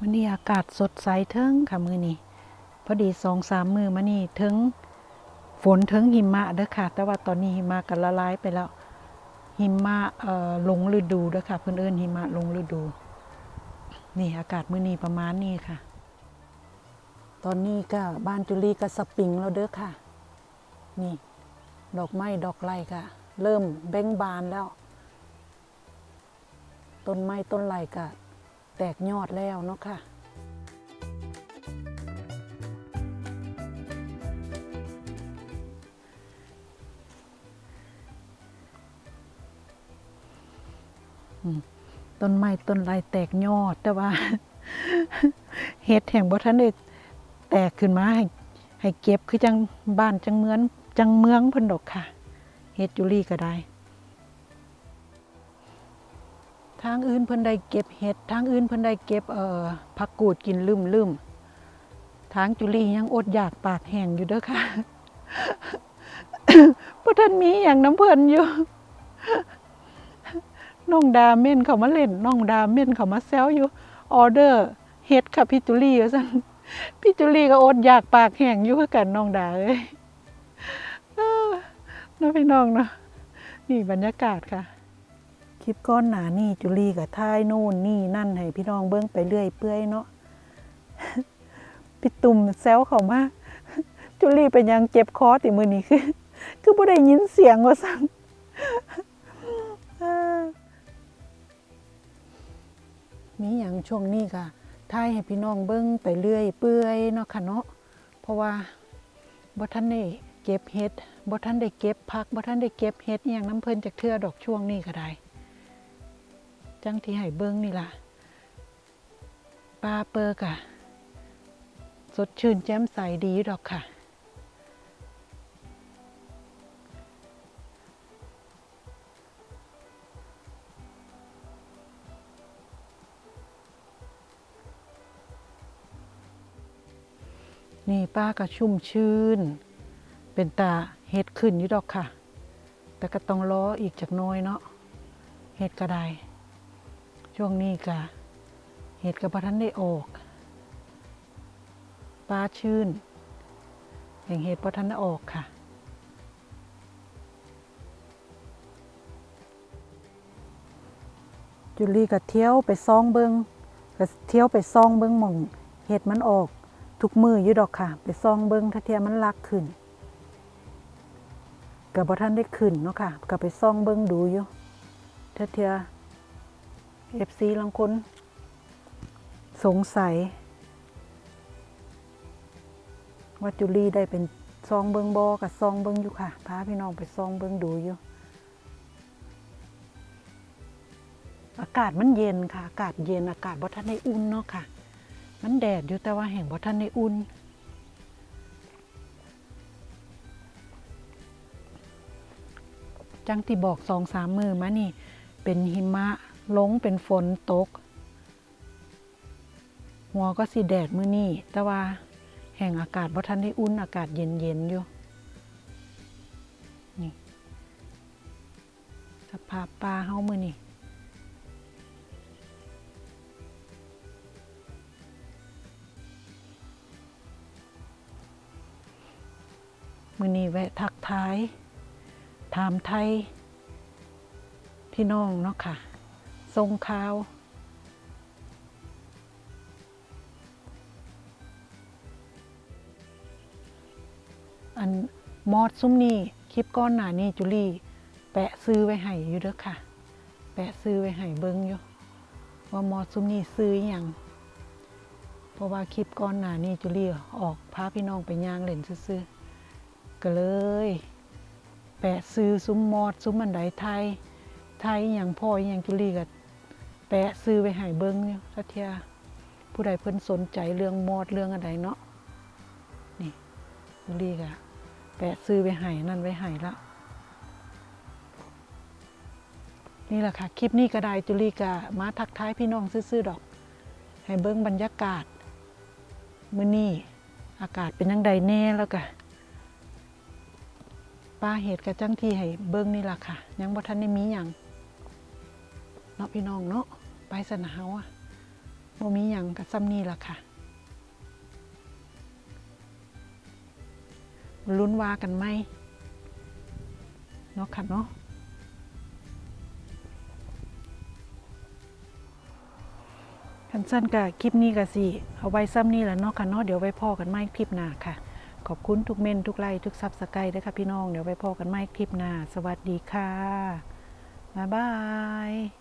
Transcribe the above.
มันนี้อากาศสดใสเทิงค่ะมือนี้พอดีสองสามมือมานี่เทิงฝนเทิงหิมะเด้อค่ะ แต่ว่าตอนนี้หิมะกันละลายไปแล้ว หิมะเอ่อลงฤดูเด้อค่ะ เพื่อนเอิ้นหิมะลงฤดู นี่อากาศมือนี้ประมาณนี้ค่ะ ตอนนี้ก็บ้านจุลีก็สปริงแล้วเด้อค่ะ นี่ ดอกไม้ดอกไร่ก็เริ่มเบ้งบานแล้ว ต้นไม้ต้นไร่ก็ แตกยอดแล้วเนาะค่ะต้นไม้ต้นไรแตกยอดแต่ว่าเห็ดแห่งบ่ทันได้แตกขึ้นมาให้ให้เก็บคือจังบ้านจังเมืองจังเมืองพนดอกค่ะเฮ็ดจุลีก็ได้ ทางอื่นเพิ่นได้เก็บเห็ดทางอื่นเพิ่นได้เก็บเอ่อผักกูดกินลืมลืมทางจุลียังอดอยากปากแห้งอยู่เด้อค่ะบ่ทันมีหยังน้ำเพิ่นอยู่ น้องดาเม่นเขามาเล่น น้องดาเม่นเขามาแซวอยู่ ออเดอร์เฮ็ดค่ะพี่จุลี่ว่าซั่นพี่จุลี่ก็อดอยากปากแห้งอยู่คือกันน้องดาเอ้ยน้องพี่น้องเนาะนี่บรรยากาศค่ะ คลิปก้อนหนานี่จุลี่กับท่ายโน่นนี่นั่นให้พี่น้องเบิ้งไปเรื่อยเปื่อยเนาะพี่ตุ่มแซวเขามาจุลี่เป็นยังเจ็บคอติมือนี้คือคือบ่ได้ยินเสียงว่าซั่นเออมีอย่างช่วงนี้ค่ะถ่ายให้พี่น้องเบิ้งไปเรื่อยเปื่อยเนาะค่ะเนาะเพราะว่าบ่ทันได้เก็บเฮ็ดบ่ทันได้เก็บผักบ่ทันได้เก็บเฮ็ดอย่างน้ำเพิ่นจากเทื่อดอกช่วงนี้ก็ได้ จังที่ให้เบิ้งนี่ล่ะปลาเปิกอะสดชื่นแจ่มใสดีดอกค่ะ นี่ป้าก็ชุ่มชื่น เป็นตาเห็ดขึ้นอยู่ดอกค่ะ แต่ก็ต้องรออีกจากน้อยเนาะเห็ดก็ได้ ช่วงนี้ก็เห็ดกับพทันได้ออกป้าชื่นแห่างเห็ดพทันได้ออกค่ะ จุลีก็เที่ยวไปซองเบิงก็เที่ยวไปซองเบิงหม่องเห็ดมันออก ทุกมืออยู่ดอกค่ะ ไปซองเบิงถ้าเทียมันลักขึ้นกับพท่านได้ขึ้นเนาะค่ะก็ไปซองเบิงดูอยู่ถ้าเทีย เอฟซีลังคนสงสัย ว่าจุลีได้เป็นซองเบิงบอกับซองเบิงอยู่ค่ะ พาพี่น้องไปซองเบิงดูอยู่ อากาศมันเย็นค่ะ อากาศเย็นอากาศบ่ทันได้อุ่นเนาะค่ะ มันแดดอยู่แต่ว่าแห่งบ่ทันได้อุ่นจังที่บอกสองสามมือมานี่ เป็นหิมะ ลงเป็นฝนตก หัวก็สิแดดมือนี่แต่ว่าแห่งอากาศบ่ทันได้อุ่นอากาศเย็นๆอยู่นี่สภาพปลาเฮามือนี่มือนี้แวะทักทาย ถามไทย พี่น้องเนาะค่ะ ทรงข่าว อันมอดซุ้มนี่คลิปก้อนหนานี่จุลี่ แปะซื้อไว้ให้อยู่เด้อค่ะ แปะซื้อไว้ให้เบิ้งอยู่ว่ามอดซุ้มนี่ซื้ออย่างเพราะว่าคลิปก้อนหนานี่จุลี่ออกพาพี่น้องไปย่างเล่นซื้อๆก็เลย แปะซื้อซุ้มมอดซุ้มอันใดไทยไทยอย่างพ่ออย่างจุลีก็ แปะซื้อไว้ให้เบิ้งอยู่ถ้าเทียผู้ใดเพิ่นสนใจเรื่องมอดเรื่องอะไรเนาะนี่จุลีก็แปะซื้อไว้ให้นั่นไว้ให้ละนี่แหละค่ะ คลิปนี้ก็ได้จุลีก็มาทักท้ายพี่น้องซื่อๆดอก ให้เบิ้งบรรยากาศ มื้อนี้อากาศเป็นยังไดแน่แล้วก็ปลาเห็ดกระจังที่ให้เบิ้งนี่แหละค่ะ ยังบ่ทันได้มีหยัง เนาะพี่น้องเนาะไปสนาวอะบ่มีหยังกับซ้ำนี่ล่ะค่ะลุ้นว่ากันไหมเนาะค่ะเนาะคันสั้นกับคลิปนี้ก็สิ เอาไว้ซ้ำนี่แหละเนาะค่ะเนาะเดี๋ยวไว้พ่อกันไม่คลิปหน้าค่ะ ขอบคุณทุกเมนทุกไลค์ทุกซับสไครต์ด้วยค่ะพี่น้อง เดี๋ยวไว้พ่อกันไม่คลิปหน้า สวัสดีค่ะ บ๊ายบาย